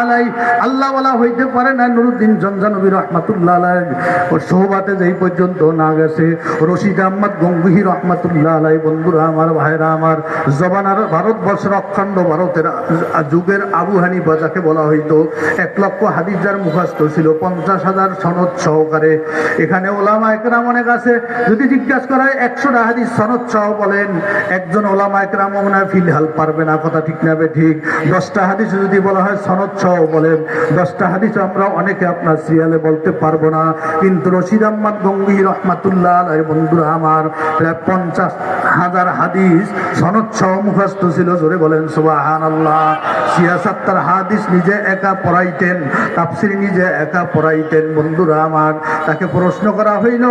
আলাই। আল্লাহওয়ালা হইতে পারে না যেই পর্যন্ত রশিদ আলাই, বন্ধুরা আমার, ভাইরা আমার ভারতবর্ষের অখণ্ড ভারতের যুগের আবু হানিফা যাকে বলা হইতো, এক লক্ষ হাদিজার মুখাস্ত ছিল, পঞ্চাশ হাজার সনদ সহকারে। এখানে ওলামা একরাম অনেক আছে, যদি জিজ্ঞাসা করা হয় একশোটা হাদিস সনদ সহ বলেন, একজন ওলামা একরাম মনে হয় ফিলহাল পারবে না, কথা ঠিক না ঠিক। দশটা হাদিস যদি বলা হয় সনদ সহ বলেন। দশটা হাদিস আমরা অনেকে আপনার সিরিয়ালে বলতে পারব না। কিন্তু রশিদ আহমদ গঙ্গি রহমাতুল্লাহ আলাই বন্ধুরা আমার প্রায় পঞ্চাশ হাজার হাদিস সনদ সহ মুখস্থ ছিল, জোরে বলেন সুবাহান আল্লাহ সিয়াসাত্তার হাদিস নিজে একা পড়াইতেন, তাফসির নিজে একা পড়াইতেন, বন্ধুরা আমার। তাকে প্রশ্ন করা হইল,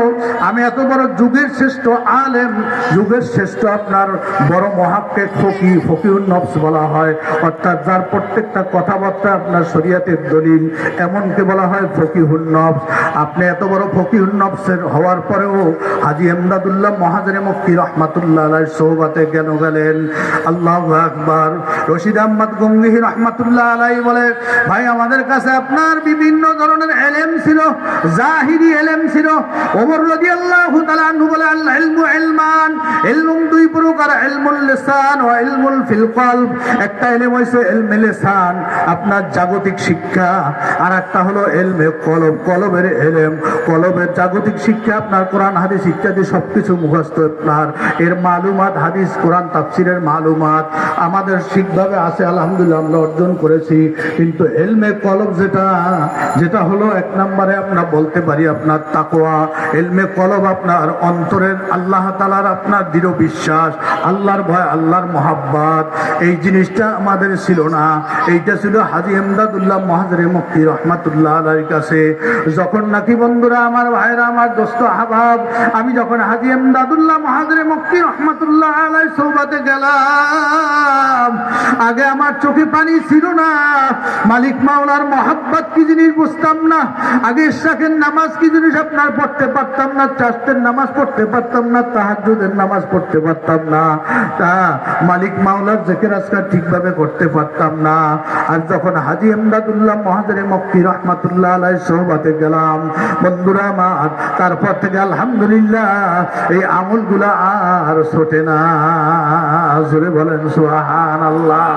আমি এত বড় যুগের শ্রেষ্ঠ আলেম, যুগের শ্রেষ্ঠ আপনার বড় মহাক্কে ফকি ফকিউন নফস বলা হয়। অর্থাৎ যার প্রত্যেকটা কথাবার্তা আপনার শরিয়াতের দলিল, এমনকি বলা হয় ফকিহুন নফস। আপনি এত বড় ফকিহুন নফসের হওয়ার পরেও হাজি এমদাদুল্লাহ মহাজরে মক্কি রহমাতুল্লাহ সোহবাতে কেন গেলেন? আল্লাহ আকবার। রশিদ আহমদ গঙ্গিহি রহমাতুল্লাহ আলাই বলে, ভাই, আমাদের কাছে আপনার বিভিন্ন ধরনের এলেম ছিল, জাহিরি এলেম ছিল। ওমর তাআলা আনহু বলে আল্লাহ ইলমান ইলমুম দুই প্রকার, ইলমুল লিসান ও কলব। একটা ইলম হইছে ইলমে লিসান, আপনার জাগতিক শিক্ষা। আর একটা হলো ইলমে কলব কলবের ইলম কলবের জাগতিক শিক্ষা, আপনার কোরআন, হাদিস ইত্যাদি সবকিছু মুখস্থ আপনার। এর মালুমাত হাদিস, কোরআন তাফসিরের মালুমাত। আমাদের ঠিকভাবে আছে, আলহামদুলিল্লাহ, আমরা অর্জন করেছি। কিন্তু এলমে কলম যেটা যেটা হলো এক নম্বরে আমরা বলতে পারি আপনার তাকোয়া এলমে কলম আপনার অন্তরের আল্লাহ তালার আপনার দৃঢ় বিশ্বাস, আল্লাহর ভয়, আল্লাহর মহাব্বাত। এই জিনিসটা আমাদের ছিল না। এইটা ছিল হাজি এমদাদুল্লাহ মহাজরে মুক্তি রহমাতুল্লাহ আলার কাছে। যখন নাকি বন্ধুরা, আমার ভাইরা আমার দোস্ত আহবাব, আমি যখন হাজি এমদাদুল্লাহ মহাজরে মুক্তি রহমাতুল্লাহ আলাই সৌবাতে গেলাম, আগে আমার চোখে পানি ছিল না। মালিক মাওলার মহাব্বত কি জিনিস বুঝতাম না। আগে ইশাকের নামাজ কি জিনিস আপনার পড়তে পারতাম না চাষের নামাজ পড়তে পারতাম না তাহাজুদের নামাজ পড়তে পারতাম না। তা মালিক মাওলার জেকের আজকার ঠিকভাবে করতে পারতাম না। আর যখন হাজি এমদাদুল্লাহ মহাজারে মক্কি রহমাতুল্লাহ আলাই সোহবাতে গেলাম, বন্ধুরা আমার, তারপর থেকে আলহামদুলিল্লাহ এই আমলগুলা আর ছোটে না। জোরে বলেন সুহান আল্লাহ